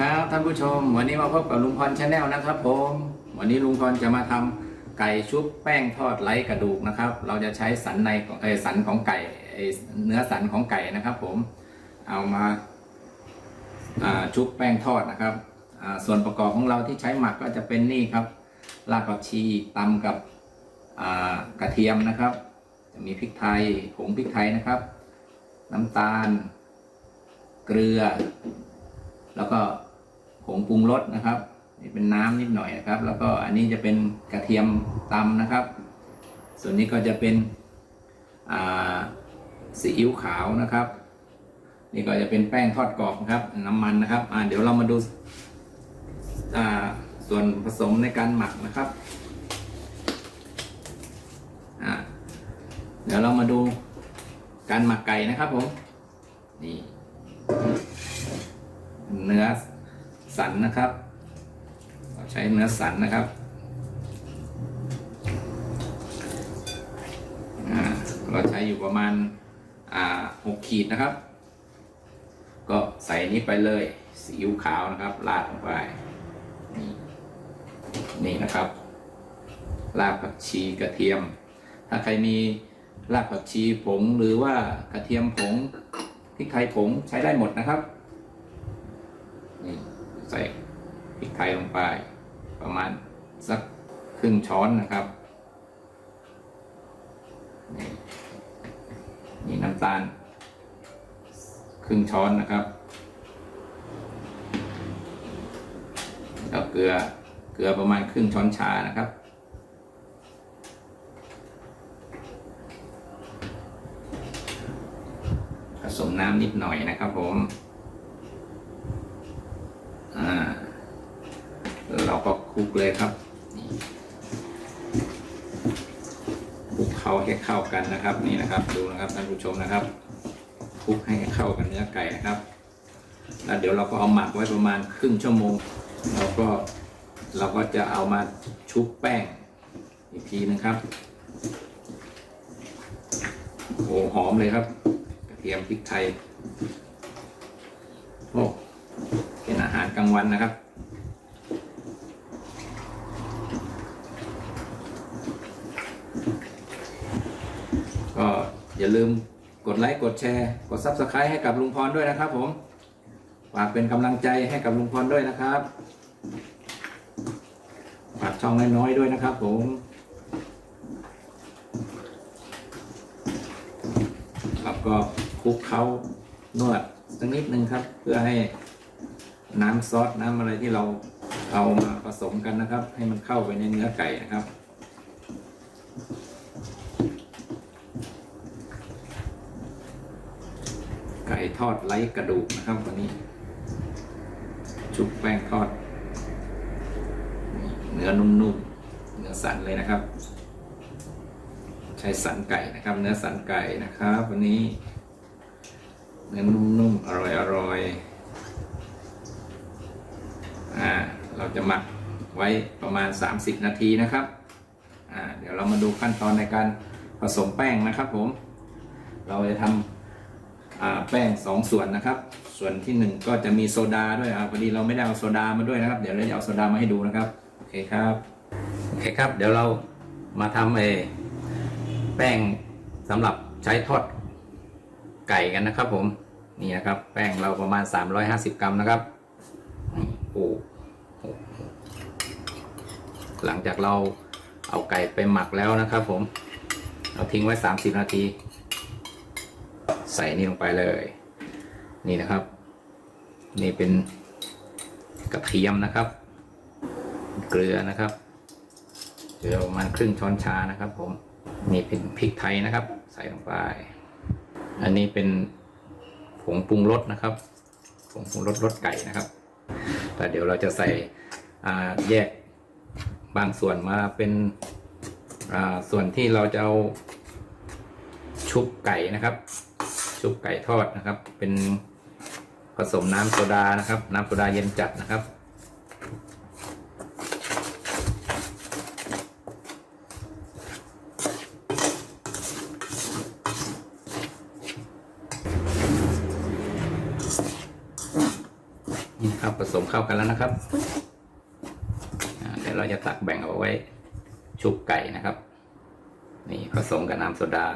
ครับท่านผู้ชม วันนี้มาพบกับลุงพรชาแนลนะครับผมวันนี้ลุงพรจะมาทำไก่ชุบแป้งทอดไร้กระดูกนะครับ เราจะใช้สันในของเอสันของไก่เอ่อเนื้อสันของไก่นะครับผมเอามาชุบแป้งทอดนะครับส่วนประกอบของเราที่ใช้หมักก็จะเป็นนี่ครับรากผักชีตำกับกระเทียมนะครับ จะมีพริกไทยผงพริกไทยนะครับ น้ำตาล เกลือ แล้วก็ ผงปรุงรสนะครับ นี่เป็นน้ำนิดหน่อยนะครับ แล้วก็อันนี้จะเป็นกระเทียมตำนะครับ ส่วนนี้ก็จะเป็นซีอิ๊วขาวนะครับ นี่ก็จะเป็นแป้งทอดกรอบนะครับ น้ำมันนะครับเดี๋ยวเรามาดูาส่วนผสมในการหมักนะครับเดี๋ยวเรามาดูการหมักไก่นะครับผม นี่ เนื้อ สันนะครับเราใช้เนื้อสันนะครับอ่าเราใช้อยู่ประมาณอ่าหกขีดนะครับ ก็ใส่นี้ไปเลยซีอิ๊วขาวนะครับราดลงไป นี่นี่นะครับรากผักชีกระเทียม ถ้าใครมีรากผักชีผงหรือว่ากระเทียมผงพริกไทยผงใช้ได้หมดนะครับนี่ ใส่พริกไทยลงไป ประมาณสักครึ่งช้อนนะครับนี่นี่น้ำตาล ครึ่งช้อนนะครับ แล้วเกลือเกลือประมาณครึ่งช้อนชานะครับผสมน้ำนิดหน่อยนะครับผม อ่าเราก็คลุกเลยครับคลุกเข้าให้เข้ากันนะครับ นี่นะครับ ดูนะครับท่านผู้ชมนะครับคลุกให้เข้ากันเนื้อไก่นะครับ แล้วเดี๋ยวเราก็เอาหมักไว้ประมาณครึ่งชั่วโมง เราก็เราก็จะเอามาชุบแป้งอีกทีนึงครับโอ้หอมเลยครับ กระเทียมพริกไทยโอ้างวันนะครับ ก็อย่าลืมกดไลค์ กดแชร์ กด Subscribe ให้กับลุงพรด้วยนะครับผม ฝากเป็นกำลังใจให้กับลุงพรด้วยนะครับ ฝากช่องน้อยๆด้วยนะครับผมแล้วก็คลุกเขานวดสักนิดนึงครับ เพื่อให้ น้ำซอสน้ำอะไรที่เราเอามาผสมกันนะครับ ให้มันเข้าไปในเนื้อไก่นะครับไก่ทอดไร้กระดูกนะครับวันนี้ ชุบแป้งทอด เนื้อนุ่มๆเนื้อสันเลยนะครับ ใช้สันไก่นะครับ เนื้อสันไก่นะครับ วันนี้ เนื้อนุ่มๆอร่อยๆ อ่าเราจะหมักไว้ประมาณ 30 นาทีนะครับอ่าเดี๋ยวเรามาดูขั้นตอนในการผสมแป้งนะครับผม เราจะทำแป้ง 2 ส่วนนะครับ ส่วนที่ 1 ก็จะมีโซดาด้วยอ่าพอดีเราไม่ได้เอาโซดามาด้วยนะครับ เดี๋ยวเราจะเอาโซดามาให้ดูนะครับโอเคครับโอเคครับ เดี๋ยวเรามาทำเอแป้งสำหรับใช้ทอดไก่กันนะครับผมนี่นะครับ แป้งเราประมาณ 350 กรัมนะครับ โอ้หหลังจากเราเอาไก่ไปหมักแล้วนะครับผม เราทิ้งไว้ 30 นาที ใส่นี่ลงไปเลย นี่นะครับ นี่เป็นกระเทียมนะครับ เกลือนะครับเกลือประมาณครึ่งช้อนชานะครับ ผม นี่เป็นพริกไทยนะครับ ใส่ลงไป อันนี้เป็นผงปรุงรสนะครับ ผงปรุงรสรสไก่นะครับ แต่เดี๋ยวเราจะใส่แยกบางส่วนมาเป็นส่วนที่เราจะเอาชุบไก่นะครับ ชุบไก่ทอดนะครับ เป็นผสมน้ำโซดานะครับ น้ำโซดาเย็นจัดนะครับ นี่คนะครับผสมเข้ากันแล้วนะครับเดี๋ยวเราจะตักแบ่งเอาไว้ชุบไก่นะครับ นี่ผสมกับน้ำโซดา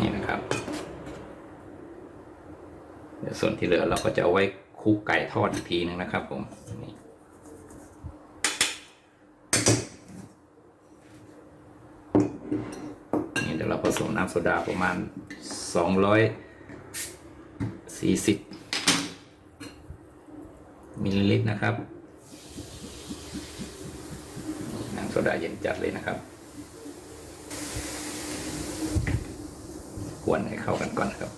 นี่นะครับ เดี๋ยวส่วนที่เหลือเราก็จะเอาไว้คุกไก่ทอดอีกทีหนึงนะครับ ผมนี่นี่เดี๋ยวเราผสมน้ำโซดาประมาณส องร้อยสี่สิบมิลลิลิตรนะครับน้ำโซดาเย็นจัดเลยนะครับกวนให้เข้ากันก่อนนะครับ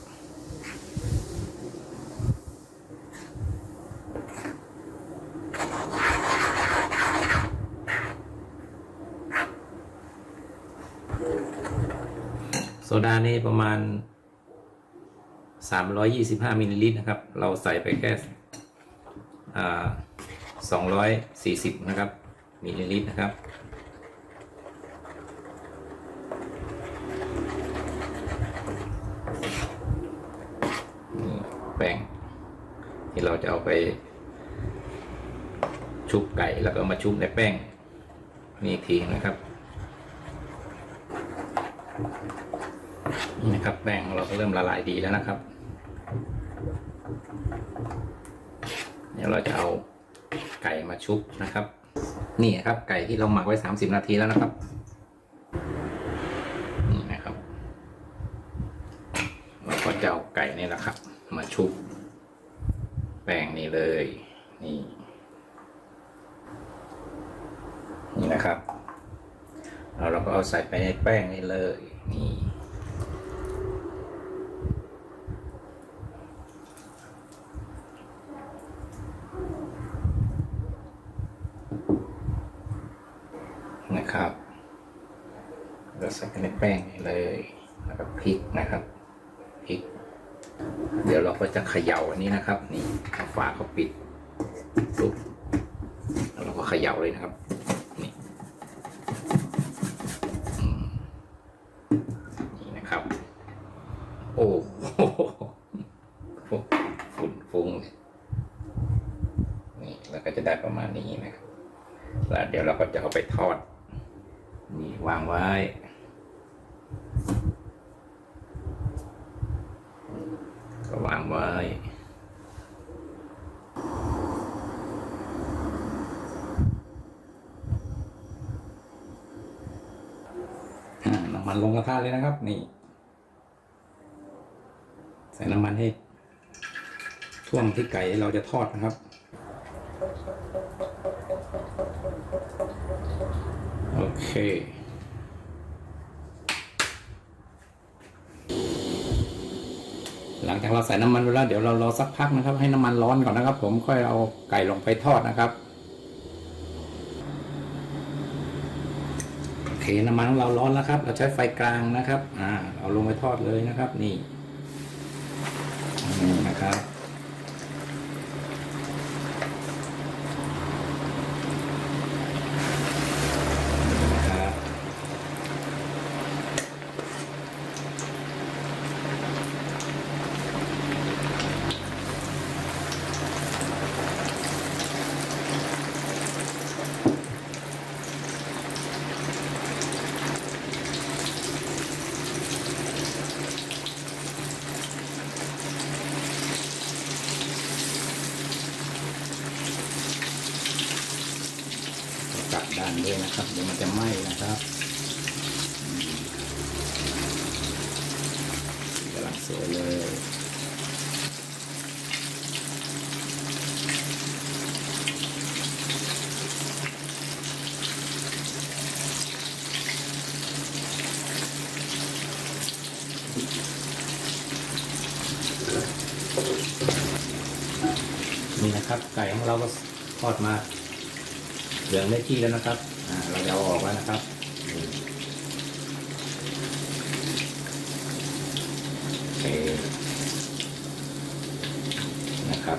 โซดานี่ประมาณ 325มิลลิลิตรนะครับ เราใส่ไปแค่อ่า240 นะครับมิลลิลิตรนะครับ แป้งที่เราจะเอาไป ชุบไก่แล้วก็มาชุบในแป้ง นี่ทีนะครับ นี่นะครับแป้งเราก็เริ่มละลายดีแล้วนะครับ เดี๋ ยวเราจะเอาไก่มาชุบนะครับ นี่ครับไก่ที่เราหมักไว้ 30 นาทีแล้วนะครับนี่นะครับเราก็จะเอาไก่นี่แหละครับ มาชุบแป้งนี่เลยนี่นี่นะครับแล้วเราก็เอาใส่ไปในแป้งนี่เลย นี่ นะครับเราใส่กันใน แป้งเลยแล้วก็พริกนะครับพริก เดี๋ยวเราก็จะเขย่าอันนี้นะครับ นี่ฝาเขาปิดปุ๊บแล้วเราก็เขย่าเลยนะครับ นี่อืมนี่นะครับ โอ้โหฝุ่นฟุ้งเลยนี่แล้วก็จะได้ประมาณนี้นะครับ แล้วเดี๋ยวเราก็จะเอาไปทอด นี่วางไว้ ก็วางไว้น้ำมันลงกระทะเลยนะครับ นี่ ใส่น้ำมันให้ท่วมที่ไก่เราจะทอดนะครับโอเค หลั งจากเราใส่น้ำมันไปแล้วเดี๋ยวเรารอสักพักนะครับ ให้น้ำมันร้อนก่อนนะครับ ผมค่อยเอาไก่ลงไปทอดนะครับโอเคน้ำมันของเราร้อนแล้วครับ เราใช้ไฟกลางนะครับ อ่า เอาลงไปทอดเลยนะครับ นี่นะครับกลับ ด้านด้วยนะครับ เดี๋ยวมันจะไหม้นะครับกำลังสวยเลยนี่นะครับ ไก่ของเราก็ทอดมา เหลืองได้ที่แล้วนะครับเราจะเอาออกแล้วนะครับนี่โอเนะครับ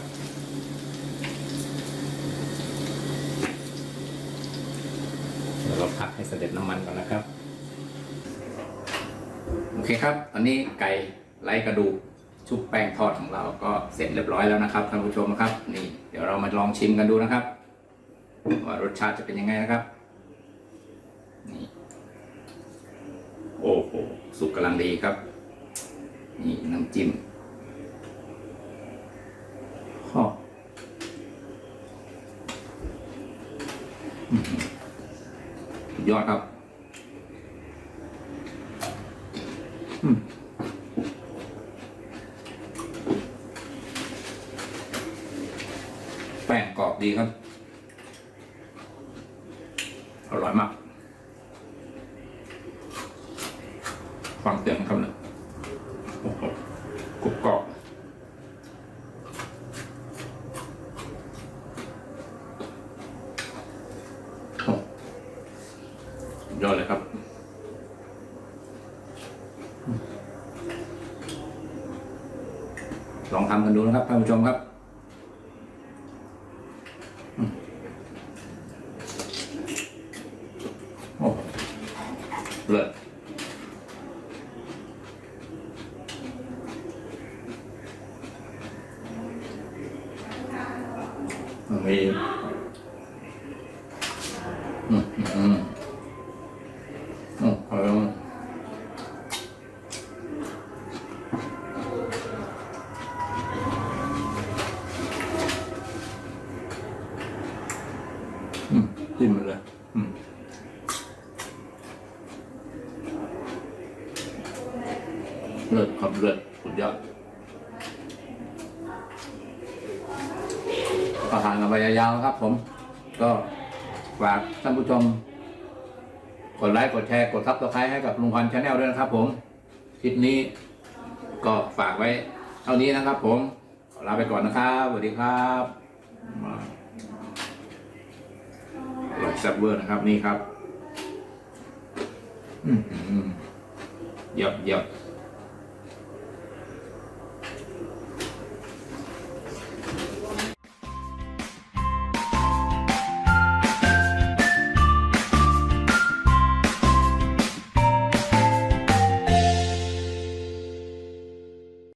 เดี๋ยวเราพักให้เสด็จน้ำมันก่อนนะครับ โอเคครับ ตอนนี้ไก่ไร้กระดูกชุบแป้งทอดของเราก็เสร็จเรียบร้อยแล้วนะครับท่านผู้ชมครับ นี่เดี๋ยวเรามาลองชิมกันดูนะครับ ว่ารสชาติจะเป็นยังไงนะครับ นี่ โอ้โห สุกกำลังดีครับ นี่น้ำจิ้มข้ออื้อหือสุดยอดครับแป้งกรอบดีครับ ร่อยมากฟังเสียงครับเนี่ยโอ้โหกรุบกรอบโอ้สุดยอดเลยครับ ลองทำกันดูนะครับท่านผู้ชมครับอืมโอ้เลิศ มีอืมอืมอืมโอ้ขอบคุณอืมจิ้มมาเลยอืมเลิศครับเลิศสุดยอด ก็ทานกันไปยาวๆครับ ผม ก็ฝากท่านผู้ชม กดไลค์กดแชร์กดซับสไครต์ให้กับลุงพันชาแนลด้วยนะครับ ผมคลิปนี้ก็ฝากไว้เท่านี้นะครับ ผมลาไปก่อนนะครับสวัสดีครับมาอร่อยซ่บเวอร์นะครับนี่ครับ อืมอืมเยี่ยมเยี่ยม